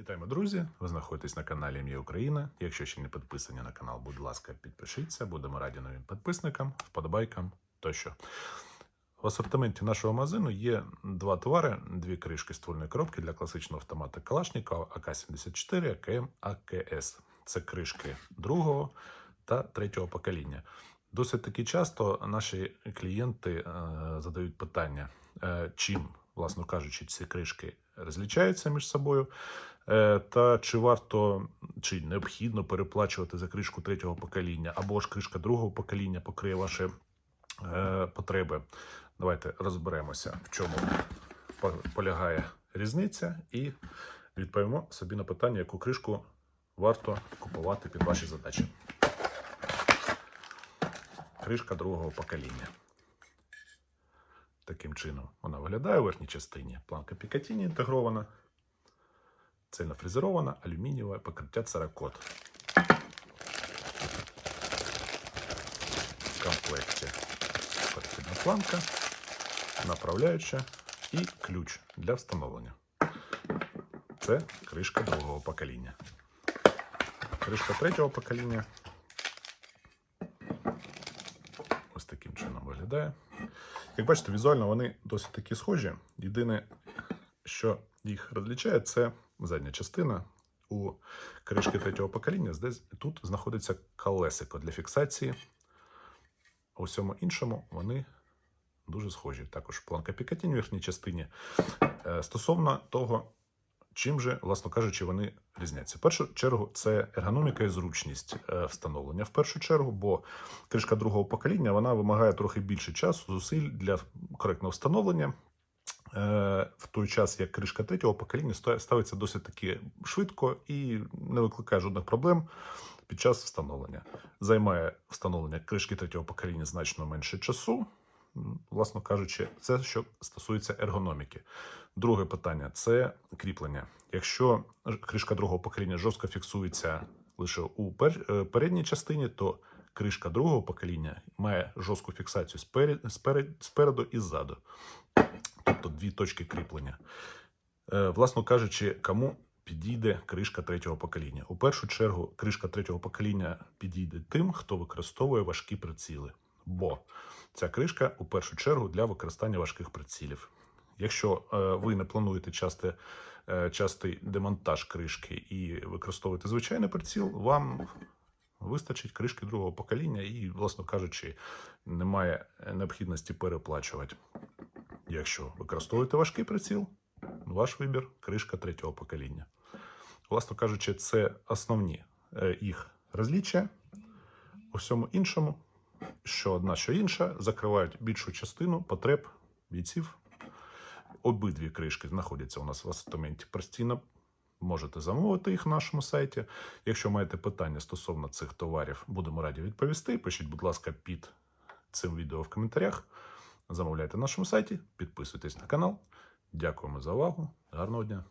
Вітаємо, друзі! Ви знаходитесь на каналі М'є Україна. Якщо ще не підписані на канал, будь ласка, підпишіться. Будемо раді новим підписникам, вподобайкам тощо. В асортименті нашого магазину є два товари: дві кришки ствольної коробки для класичного автомата Калашникова АК-74, АКМ, АКС. Це кришки другого та третього покоління. Досить таки часто наші клієнти е, задають питання, е, чим, власно кажучи, ці кришки розлічаються між собою, е, та чи варто чи необхідно переплачувати за кришку третього покоління, або ж кришка другого покоління покриє ваші е, потреби. Давайте розберемося, в чому полягає різниця, і відповімо собі на питання, яку кришку варто купувати під ваші задачі. Кришка другого покоління. Таким чином вона виглядає у верхній частині. Планка Пікатіні інтегрована, цельнофрезерована, алюмінієве покриття церакот. В комплекті перехідна планка, направляюча і ключ для встановлення. Це кришка другого покоління. Кришка третього покоління ось таким чином виглядає. Як бачите, візуально вони досить таки схожі. Єдине, що їх розлічає, це задня частина. У кришки третього покоління тут знаходиться колесико для фіксації. У всьому іншому вони дуже схожі. Також планка Пікатінь в верхній частині. Е, Стосовно того, чим же, власно кажучи, вони різняться. В першу чергу це ергономіка і зручність е, встановлення. В першу чергу, бо кришка другого покоління вона вимагає трохи більше часу, зусиль для коректного встановлення. Е, В той час, як кришка третього покоління ставиться досить таки швидко і не викликає жодних проблем під час встановлення. Займає встановлення кришки третього покоління значно менше часу. Власно кажучи, це що стосується ергономіки. Друге питання це кріплення. Якщо кришка другого покоління жорстко фіксується лише у е, передній частині, то кришка другого покоління має жорстку фіксацію сперед, сперед, спереду і ззаду. Тобто дві точки кріплення. Е, Власно кажучи, кому підійде кришка третього покоління? У першу чергу, кришка третього покоління підійде тим, хто використовує важкі приціли. Бо ця кришка у першу чергу для використання важких прицілів. Якщо е, ви не плануєте часте, е, частий демонтаж кришки і використовуєте звичайний приціл, вам вистачить кришки другого покоління і, власно кажучи, немає необхідності переплачувати. Якщо використовуєте важкий приціл, ваш вибір кришка третього покоління. Власно кажучи, це основні е, їх розліччя. У всьому іншому, що одна, що інша, закривають більшу частину потреб бійців. Обидві кришки знаходяться у нас в асортименті постійно. Можете замовити їх на нашому сайті. Якщо маєте питання стосовно цих товарів, будемо раді відповісти. Пишіть, будь ласка, під цим відео в коментарях. Замовляйте на нашому сайті, підписуйтесь на канал. Дякуємо за увагу. Гарного дня!